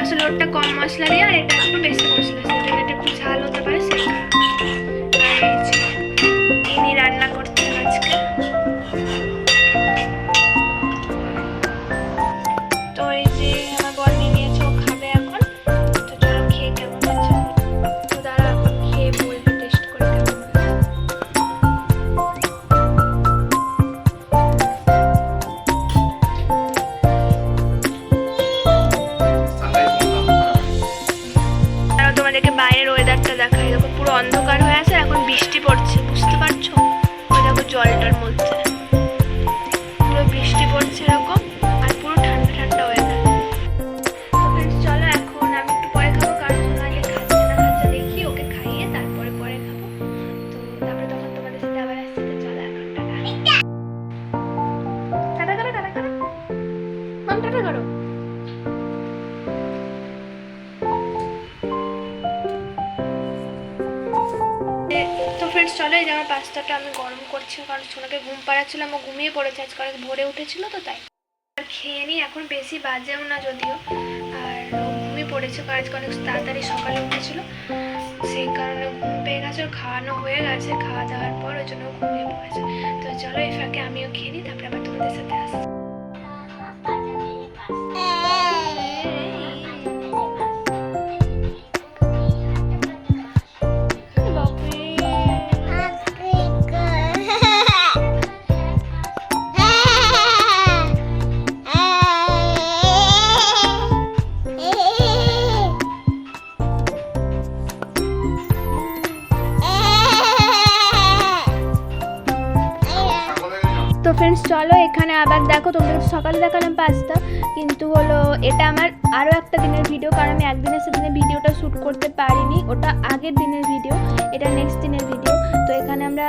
আসলে ওটা কম মশলা দিয়ে আর এটা একটু বেশি মশলা সেটা একটু ঝাল হতে পারে সেই মাম করো। তো ফ্রেন্ডস চলো এই যে আমার পাস্তাটা আমি গরম করছি, কারণ সোনাকে ঘুম পাড়াচ্ছিলাম ও ঘুমিয়ে পড়েছে আজকে, অনেক ভোরে উঠেছিল তো তাই। আর খেয়ে নিই এখন বেশি বাজেও না যদিও, আর ঘুমিয়ে পড়েছে, কারণ আজকে অনেক তাড়াতাড়ি সকালে উঠেছিল, সেই কারণে ঘুম পেয়ে গেছে খাওয়ানো হয়ে গেছে, খাওয়া দাওয়ার পর ওই জন্য ঘুমিয়ে পড়েছে। তো চলো এই ফাঁকে আমিও খেয়ে নিই তারপরে আবার তোমাদের সাথে আসছি। ফ্রেন্ডস চলো এখানে আবার দেখো, তোমাদের সকালে দেখালাম পাঁচটা। কিন্তু হলো, এটা আমার আরও একটা দিনের ভিডিও কারণ আমি একদিনের সেদিনে ভিডিওটা শ্যুট করতে পারিনি। ওটা আগের দিনের ভিডিও এটা নেক্সট দিনের ভিডিও তো এখানে আমরা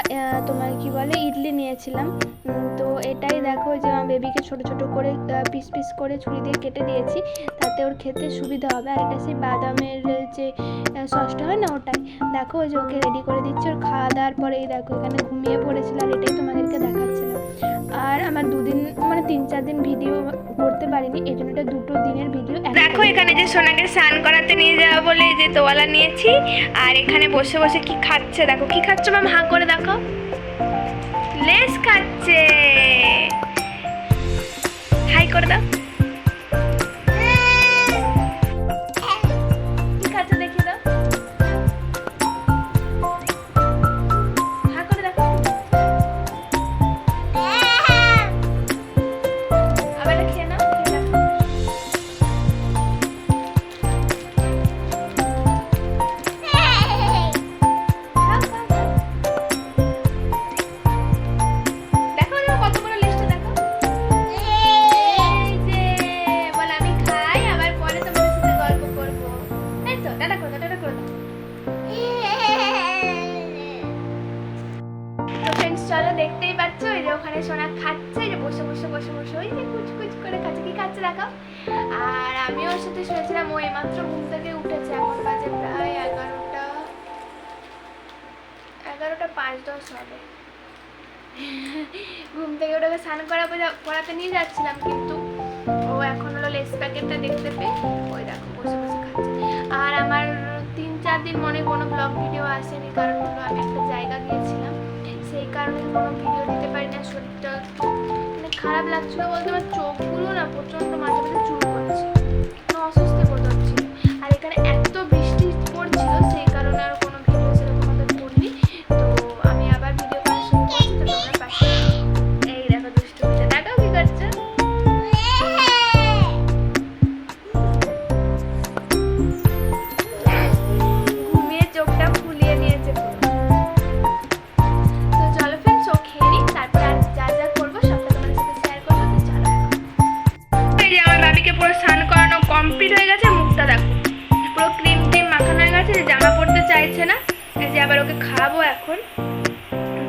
তোমার কি বলে, ইডলি নিয়েছিলাম। তো এটাই দেখো যে আমার বেবিকে ছোট ছোট করে পিস পিস করে ছুরি দিয়ে কেটে দিয়েছি। তাতে ওর খেতে সুবিধা হবে। আর এটা সেই বাদামের যে সসটা হয় না ওটাই। দেখো ওই যে ওকে রেডি করে দিচ্ছি। ওর খাওয়া দাওয়ার পরে এই দেখো এখানে ঘুমিয়ে পড়েছিল আর এটাই তোমাদেরকে দেখাচ্ছিলাম। আমার দুদিন মানে তিন চার দিন ভিডিও করতে পারিনি এই জন্য এটা দুটো দিনের ভিডিও দেখো এখানে যে সোনাকে স্নান করাতে নিয়ে যাওয়া বলে যে তোয়ালা নিয়েছি আর এখানে বসে বসে কি খাচ্ছে? দেখো কি খাচ্ছে ম্যাম হাঁ করে দেখো। লেস খাচ্ছে। হাই করে দাও। চলো দেখতেই পাচ্ছ ওই যে ওখানে সোনা খাচ্ছে যে বসে বসে বসে বসে। ওই যে কুচ কুচ করে খাচ্ছে কি খাচ্ছে দেখো আর আমিও ওর সাথে শুয়েছিলাম, ও এইমাত্র ঘুম থেকে উঠেছে। এখন বাজে প্রায় এগারোটা এগারোটা পাঁচ দশ হবে। ঘুম থেকে ওটাকে স্নান করা পড়াতে নিয়ে যাচ্ছিলাম, কিন্তু ও এখন হলো লেস প্যাকেটটা দেখতে পেয়ে ওই দেখো বসে বসে খাচ্ছে। আর আমার তিন, চার দিন মনে কোনো ব্লগ ভিডিও আসেনি, কারণ হলো আমি একটা জায়গা গিয়েছিলাম। ভিডিও দিতে পারি না শরীরটা মানে খারাপ লাগছিল বলতে, আমার চোখগুলো না প্রচণ্ড মাঝে মাঝে চুল করছে অস্বস্তি বোধ হচ্ছে। আর এখানে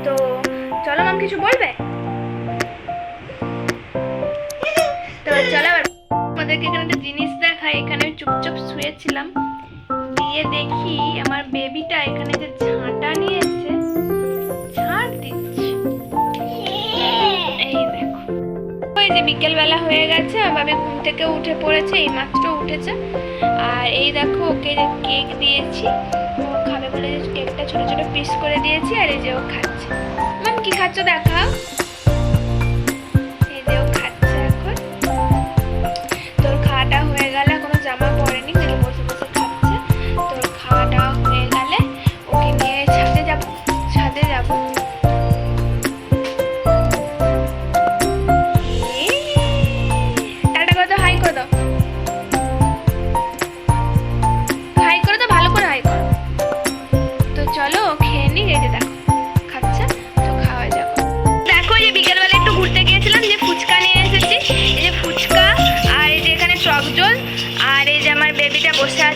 তো চলো মাম কিছু বলবে? তো চলো আবার আমাদেরকে এখানে একটা জিনিস দেখায় এখানে চুপচাপ শুয়েছিলাম। দিয়ে দেখি আমার বেবিটা এখানে যে ঝাঁটা নিয়ে এসে ঝাঁট দিচ্ছে। এই দেখো। ওই যে বিকেলবেলা হয়ে গেছে আর ঘুম থেকে উঠে পড়েছে, এই মাত্র উঠেছে। আর এই দেখো ওকে যে কেক দিয়েছি। যে কেকটা ছোট ছোট পিস করে দিয়েছি আর এই যে ও খাচ্ছে। ম্যাম, কি খাচ্ছ দেখাও।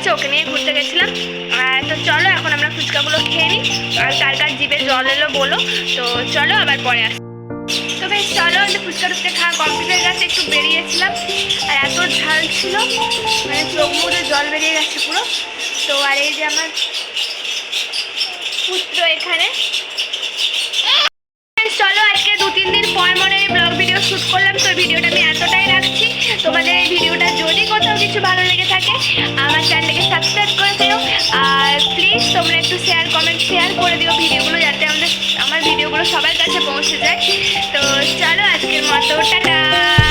আছে ওকে নিয়ে ঘুরতে গেছিলাম। তো চলো, এখন আমরা ফুচকাগুলো খেয়ে নিই। আর তার কার জিভে জল এলো বলো। তো চলো, আবার পরে আস। তো বেশ, চলো আমি ফুচকা টুচকা খাওয়া কমপ্লিট হয়ে গেছে, একটু বেরিয়েছিলাম। আর এত ঝাল ছিল মানে চোখ মুখে জল বেরিয়ে গেছে পুরো। তো আর এই যে আমার পুত্র এখানে কিছু ভালো লেগে থাকে, আমার চ্যানেলটাকে সাবস্ক্রাইব করে দিও। আর প্লিজ তোমরা একটু শেয়ার কমেন্ট শেয়ার করে দিও ভিডিওগুলো যাতে আমাদের আমার ভিডিওগুলো সবার কাছে পৌঁছে যায়। তো চলো আজকের মতো, টাটা!